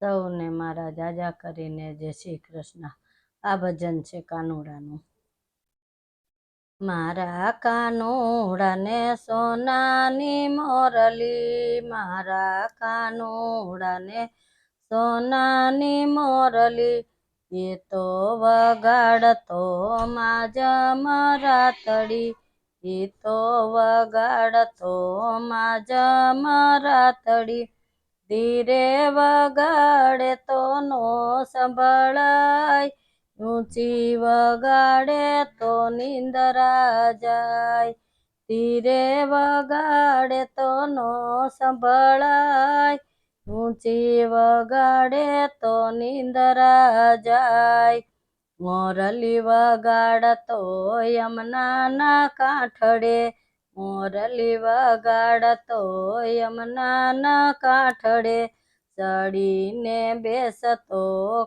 સૌને મારા જાજા કરીને જય શ્રી કૃષ્ણ. આ ભજન છે કાનુડાનું. મારા કાનુડાને સોનાની મોરલી, મારા કાનુડાને સોનાની મોરલી, એ તો વગાડતો માજ મરાતડી એ તો વગાડતો માજ મરાતડી ધીરે વગાડે તો નો સંભળાય. ઊંચી વગાડે તો નિંદરા જાય ધીરે વગાડે તો નો સંભળાય. ઊંચી વગાડે તો નિંદરા જાય મોરલી વગાડતો યમુનાના કાંઠડે મોરલી વગાડતો યમુનાના કાંઠડે ચડીને બેસતો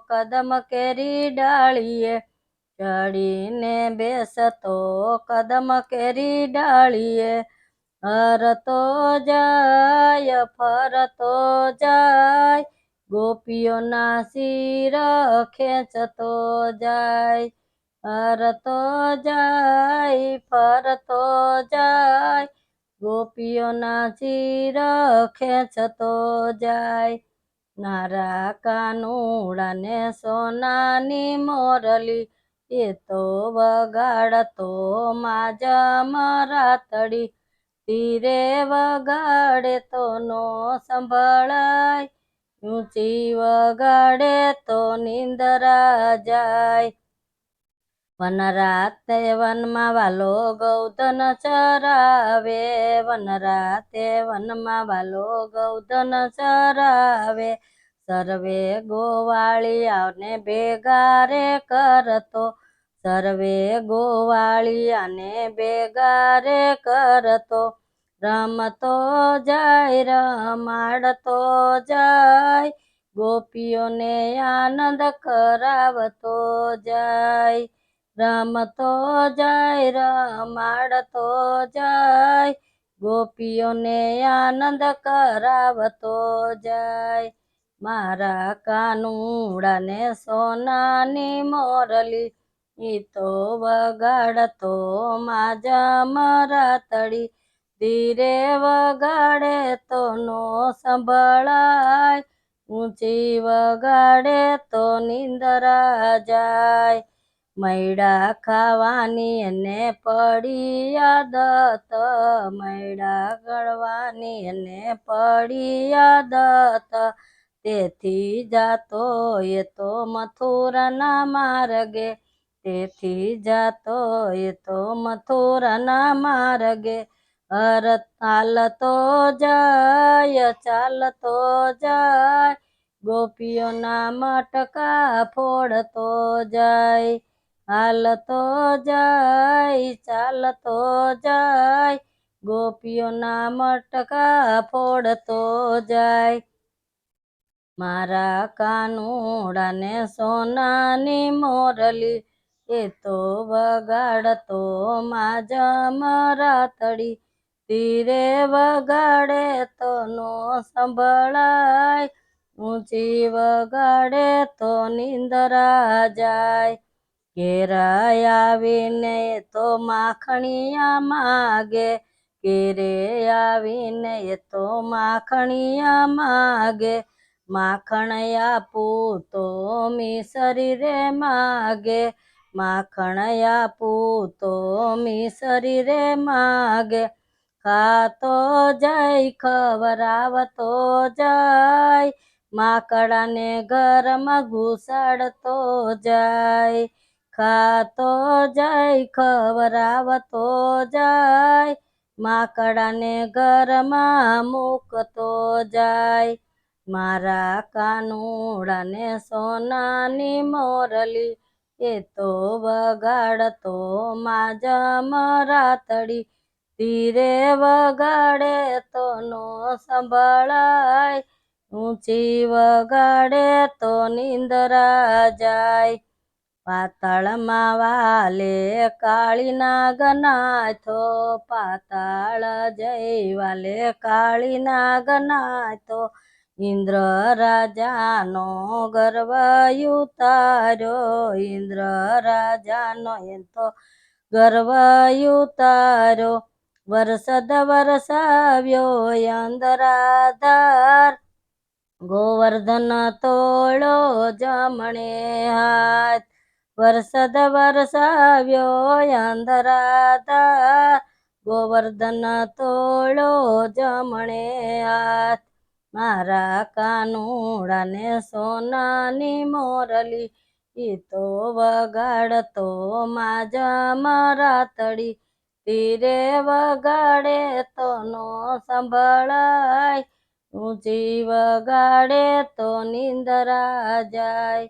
કદમ કેરી ડાળીએ. ચડીને બેસતો કદમ કેરી ડાળીએ. હરતો જાય ફરતો જાય, ગોપીઓના શિર ખેંચતો જાય. હરતો જાય ફરતો જાય ગોપીઓના શિર ખેંચતો જાય. નારા કાનુડાને સોનાની મોરલી, એ તો વગાડતો માજ મરાતડી. ધીરે વગાડે તો નો સંભળાય, ઊંચી વગાડે તો નિંદરા જાય. વનરાતે વનમાં વાલો ગૌધન ચરાવે. વનરાતે વનમાં વાલો ગૌધન ચરાવે. સર્વે ગોવાળિયાને ભેગા રે કરતો. સર્વે ગોવાળિયાને ભેગા રે કરતો. રમતો જાય, રમાડતો જાય. ગોપીઓને આનંદ કરાવતો જાય. રમતો જાય રમાડતો જાય, ગોપીઓને આનંદ કરાવતો જાય. મારા કાનુડાને સોનાની મોરલી, ઈ તો વગાડતો માજ મરાતડી ધીરે વગાડે તો નો સંભળાય, ઊંચી વગાડે તો નિંદરા જાય. મૈડા ખાવાની અને પડી આદત મૈડા ગળવાની અને પડી આદત તેથી જાતો એ તો મથુરાના માર્ગે, તેથી જાતો એ તો મથુરાના માર્ગે. હર ચાલતો જાય ચાલતો જાય, ગોપીઓના મટકા ફોડતો જાય. હાલતો જાય ચાલતો જાય. ગોપીઓના મટકા ફોડતો જાય. મારા કાનુડાને સોનાની મોરલી, એ તો વગાડતો માજ મરાતડી ધીરે વગાડે તો નો સંભળાય, ઊંચી વગાડે તો નિંદરા જાય. ઘેરા આવીને તો માખણિયા માગે. કેરે આવીને તો માખણિયા માગે. માખણ આપું તો મી શરીરે માગે. માખણ આપું તો મી શરીરે માગે. ખાતો જાય, ખવરાવતો જાય. માકડાને ઘરમાં ઘુસાડતો જાય. ખાતો જાય ખવરાવતો જાય. માકડાને ઘરમાં મૂકતો જાય. મારા કાનુડાને સોનાની મોરલી, એ તો વગાડતો માજ મરાતડી. ધીરે વગાડે તો નો સંભળાય. ઊંચી વગાડે તો નિંદરા જાય. પાતાળમાં વાલે કાળી નાગ નાથો પાતાળ જઈ વાલે કાળી નાગ નાથો ઇન્દ્ર રાજાનો ગર્વ ઉતાર્યો ઇન્દ્ર રાજાનો એતો ગર્વ ઉતાર્યો વરસદ વરસાવ્યો અંદરાધાર ગોવર્ધન તોળો જમણે હાથ વરસદ વરસાવ્યો અંધરાતા ગોવર્ધન તોળો જમણે હાથ. મારા કાનુડાને સોનાની મોરલી, ઈ તો વગાડતો માજ તળી. તીરે વગાડે તો નો સંભળાય, ઊંચી વગાડે તો નિંદરા જાય.